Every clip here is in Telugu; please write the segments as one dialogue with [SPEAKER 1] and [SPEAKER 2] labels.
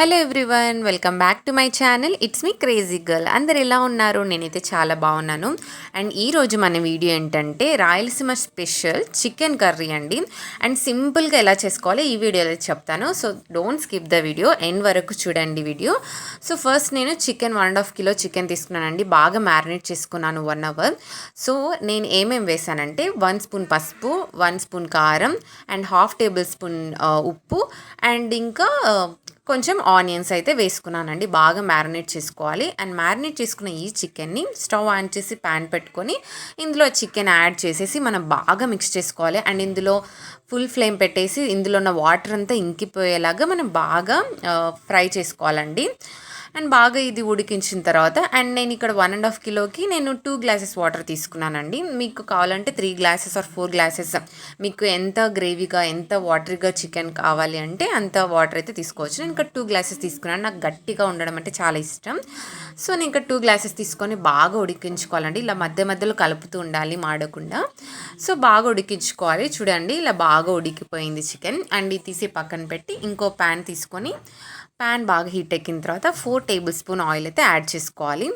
[SPEAKER 1] Hello everyone welcome back to my channel. It's me crazy girl అందరు ఎలా ఉన్నారు? నేనైతే చాలా బాగున్నాను. అండ్ ఈరోజు మన వీడియో ఏంటంటే రాయలసీమ స్పెషల్ చికెన్ కర్రీ అండి. అండ్ సింపుల్గా ఎలా చేసుకోవాలో ఈ వీడియోలో చెప్తాను. So don't skip the video end వరకు చూడండి వీడియో. సో ఫస్ట్ నేను chicken one and half kilo chicken తీసుకున్నానండి. బాగా మ్యారినేట్ చేసుకున్నాను వన్ అవర్. సో నేను ఏమేమి వేసానంటే వన్ స్పూన్ పసుపు వన్ స్పూన్ కారం అండ్ హాఫ్ టేబుల్ స్పూన్ ఉప్పు అండ్ ఇంకా కొంచెం ఆనియన్స్ అయితే వేసుకున్నానండి. బాగా మ్యారినేట్ చేసుకోవాలి. అండ్ మ్యారినేట్ చేసుకున్న ఈ చికెన్ని స్టవ్ ఆన్ చేసి ప్యాన్ పెట్టుకొని ఇందులో చికెన్ యాడ్ చేసేసి మనం బాగా మిక్స్ చేసుకోవాలి. అండ్ ఇందులో ఫుల్ ఫ్లేమ్ పెట్టేసి ఇందులో ఉన్న వాటర్ అంతా ఇంకిపోయేలాగా మనం బాగా ఫ్రై చేసుకోవాలండి. అండ్ బాగా ఇది ఉడికించిన తర్వాత అండ్ నేను ఇక్కడ వన్ అండ్ హాఫ్ కిలోకి నేను టూ గ్లాసెస్ వాటర్ తీసుకున్నానండి. మీకు కావాలంటే three glasses or four glasses. మీకు ఎంత గ్రేవీగా ఎంత వాటరీగా చికెన్ కావాలి అంటే అంత వాటర్ అయితే తీసుకోవచ్చు. నేను ఇంకా టూ గ్లాసెస్ తీసుకున్నాను. నాకు గట్టిగా ఉండడం అంటే చాలా ఇష్టం. సో నేను ఇంకా టూ గ్లాసెస్ తీసుకొని బాగా ఉడికించుకోవాలండి. ఇలా మధ్య మధ్యలో కలుపుతూ ఉండాలి మాడకుండా. సో బాగా ఉడికించుకోవాలి. చూడండి ఇలా బాగా ఉడికిపోయింది చికెన్. అండ్ తీసి పక్కన పెట్టి ఇంకో ప్యాన్ తీసుకొని ప్యాన్ బాగా హీట్ ఎక్కిన తర్వాత ఫోర్ టేబుల్ స్పూన్ ఆయిల్ అయితే యాడ్ చేసుకోవాలి.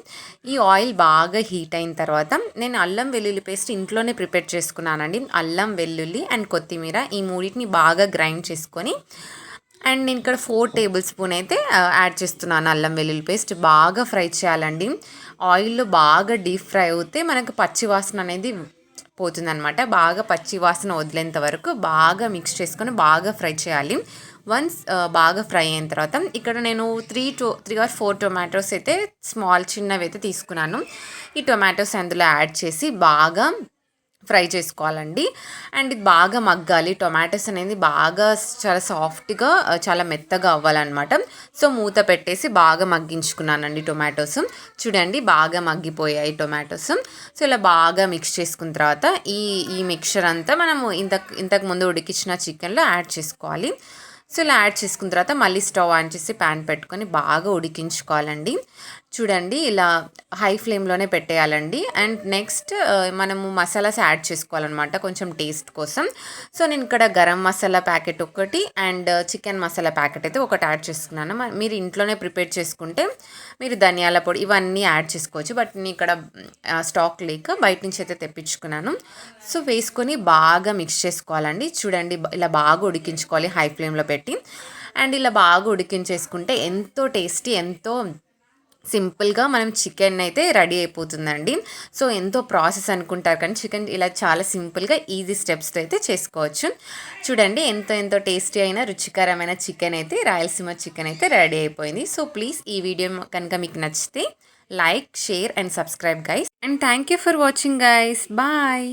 [SPEAKER 1] ఈ ఆయిల్ బాగా హీట్ అయిన తర్వాత నేను అల్లం వెల్లుల్లి పేస్ట్ ఇంట్లోనే ప్రిపేర్ చేసుకున్నానండి. అల్లం వెల్లుల్లి అండ్ కొత్తిమీర ఈ మూడింటిని బాగా గ్రైండ్ చేసుకొని అండ్ నేను ఇక్కడ ఫోర్ టేబుల్ స్పూన్ అయితే యాడ్ చేస్తున్నాను అల్లం వెల్లుల్లి పేస్ట్. బాగా ఫ్రై చేయాలండి. ఆయిల్లో బాగా డీప్ ఫ్రై అవుతే మనకు పచ్చి వాసన అనేది పోతుందనమాట బాగా పచ్చి వాసన వదిలేంత వరకు బాగా మిక్స్ చేసుకొని బాగా ఫ్రై చేయాలి. వన్స్ బాగా ఫ్రై అయిన తర్వాత ఇక్కడ నేను three to three or four tomatoes అయితే స్మాల్ చిన్నవి అయితే తీసుకున్నాను. ఈ టొమాటోస్ అందులో యాడ్ చేసి బాగా ఫ్రై చేసుకోవాలండి. అండ్ ఇది బాగా మగ్గాలి. టొమాటోస్ అనేది బాగా చాలా సాఫ్ట్గా చాలా మెత్తగా అవ్వాలన్నమాట. సో మూత పెట్టేసి బాగా మగ్గించుకున్నానండి టొమాటోస్. చూడండి బాగా మగ్గిపోయాయి టొమాటోస్. సో ఇలా బాగా మిక్స్ చేసుకున్న తర్వాత ఈ ఈ మిక్చర్ అంతా మనము ఇంత ఇంతకు ముందు ఉడికించిన చికెన్లో యాడ్ చేసుకోవాలి. సో ఇలా యాడ్ చేసుకున్న తర్వాత మళ్ళీ స్టవ్ ఆన్ చేసి ప్యాన్ పెట్టుకొని బాగా ఉడికించుకోవాలండి. చూడండి ఇలా హై ఫ్లేమ్లోనే పెట్టేయాలండి. అండ్ నెక్స్ట్ మనము మసాలాస్ యాడ్ చేసుకోవాలన్నమాట కొంచెం టేస్ట్ కోసం. సో నేను ఇక్కడ గరం మసాలా ప్యాకెట్ ఒకటి అండ్ చికెన్ మసాలా ప్యాకెట్ అయితే ఒకటి యాడ్ చేసుకున్నాను. మీరు ఇంట్లోనే ప్రిపేర్ చేసుకుంటే మీరు ధనియాల పొడి ఇవన్నీ యాడ్ చేసుకోవచ్చు. బట్ నేను ఇక్కడ స్టాక్ లేక బయట నుంచి అయితే తెప్పించుకున్నాను. సో వేసుకొని బాగా మిక్స్ చేసుకోవాలండి. చూడండి ఇలా బాగా ఉడికించుకోవాలి హై ఫ్లేమ్లో పెట్టి అండ్ ఇలా బాగా ఉడికించేసుకుంటే ఎంతో టేస్టీ ఎంతో సింపుల్గా మనం చికెన్ అయితే రెడీ అయిపోతుందండి. సో ఎంతో ప్రాసెస్ అనుకుంటారు కానీ చికెన్ ఇలా చాలా సింపుల్గా ఈజీ స్టెప్స్తో అయితే చేసుకోవచ్చు. చూడండి ఎంతో ఎంతో టేస్టీ అయిన రుచికరమైన చికెన్ అయితే రాయలసీమ చికెన్ అయితే రెడీ అయిపోయింది. సో ప్లీజ్ ఈ వీడియో కనుక మీకు నచ్చితే like share and subscribe guys. And thank you for watching guys. Bye.